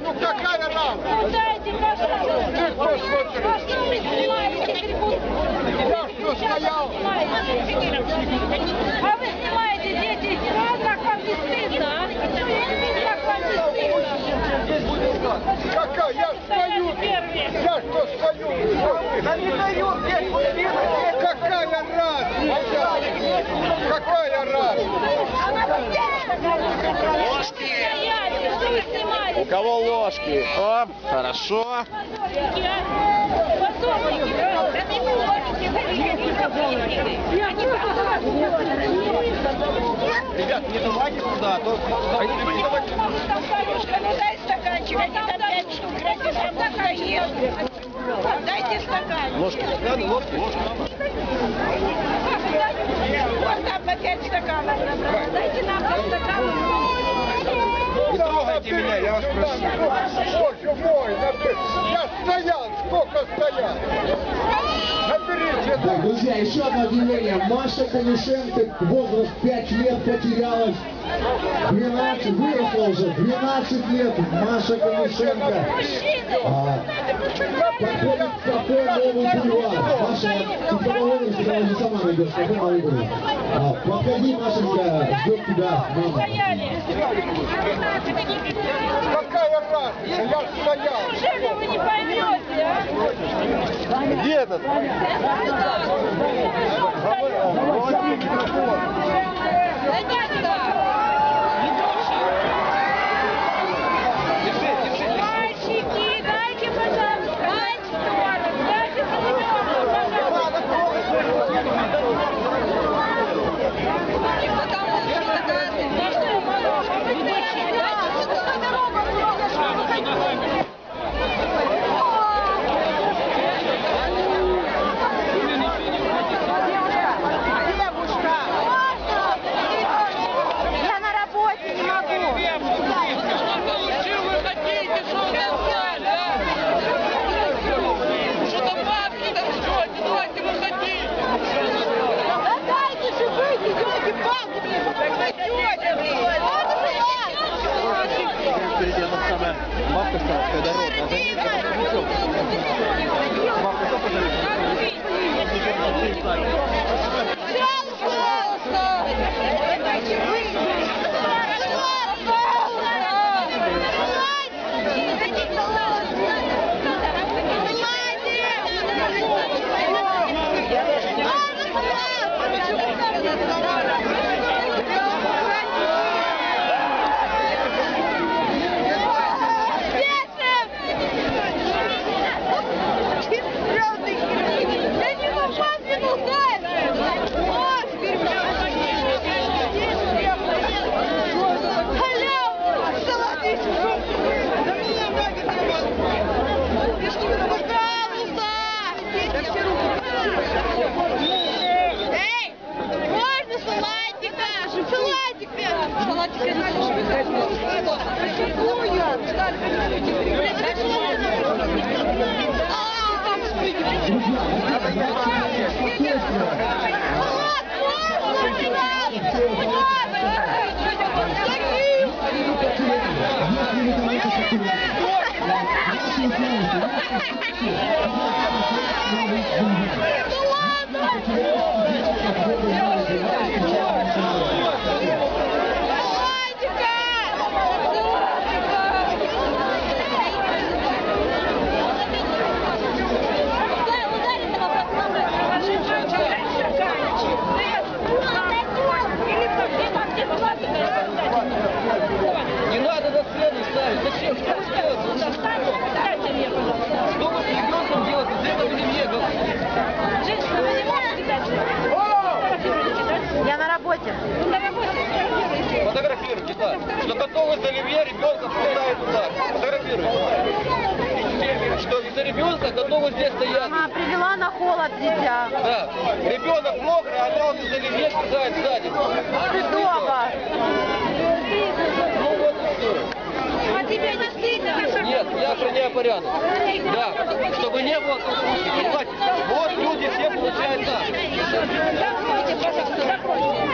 ну какая разница? Дайте, пожалуйста. Ты. А что вы снимаете трибуну? Я что стоял? А вы снимаете дети, а как вам не стыдно, а? Как вам не стыдно? Какая? Я стою. Я что стою? Да не дают, здесь Какая разница? Какая разница? Ложки! Стояли, что вы У снимаете? Кого ложки? О, хорошо. А? А? Ребят, не давайте туда, а то... Ну дай стаканчик, они там пять штук, ради там стаканчик. Дайте стаканчик. Ложки. Ложки, ложки. Вот там по пять стаканов набрала. Дайте нам по стакану. Не трогайте меня, я вас прошу. Боже мой, я стоял, сколько стоял. Так, друзья, еще одно объявление. Маша Конюшенко, возраст 5 лет, потерялась. 12, выросла уже, 12 лет. Маша Конюшенко. А, подходит в кафе Новый Бульвар. Маша, ты по возрасту, когда уже сама найдешь, кафе Новый Бульвар. Подходи, Машенька, ждет тебя мама. Какая разница? Я стоял. Неужели вы не поймете, а? Где этот? questa federale Салатика! Салатика Салат можно? Не надо на сцену ставить. Зачем? Что вы делаете? Дайте мне, пожалуйста. Что вы с ребенком делаете? Где вы мне Женщина, вы не можете дать? Фотографируете, да? Я на работе. Ну, на работе фотографируете. Фотографируйте, да. Что готовы за оливье, ребенка впускают туда. Фотографируйте. Что из-за ребенка готовы здесь стоять. Ага, привела на холод дитя. Да. Ребенок мокрый, а она вот из оливье впускает сзади. Стыдоба. Ну вот и все. А тебе не стыдно? Нет, я охраняю порядок. Да, чтобы не было. Понимаете? Вот люди все получают так. Закройте, пожалуйста, закройте.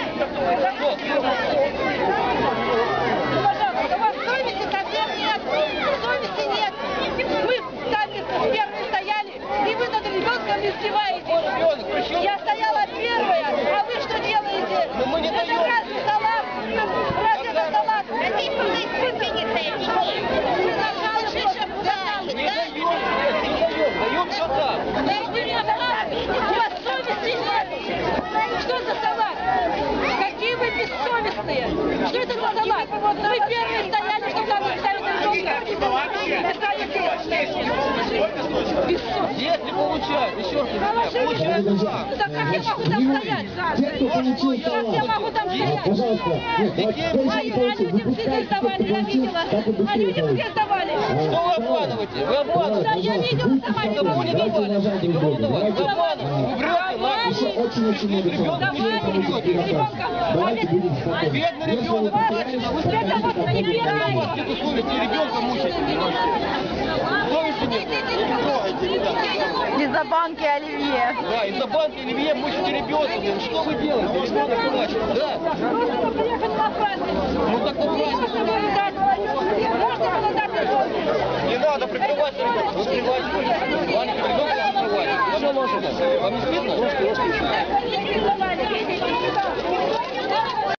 красные. Что это за нас? Мы первые стояли, чтобы нам стояли ребенка. Если получают, еще раз. Получается. Да как я могу там стоять? Как я могу там стоять? Мои, а людям все сдавали, я видела. А люди все сдавали. Что вы обманываете? Вы обманываете. Да я видела сама, не могу. Вы обманываете. Вы обманываете еще очень-очень много талантов. Давайте, будем спокойны. Бедный Если вы ребенок а вы Это вот не бедный. вас совести ребенка мучить. Из-за банки Оливье. Да, из-за банки Оливье мучите ребенка. Что вы делаете? Ребенок плачет. Да. Можно приехать на праздник. Ну так было дать. Можно было дать ребенку. Не надо прикрывать ребенка. Вы скрываете положено. Вам не стыдно? Ложки, ложки.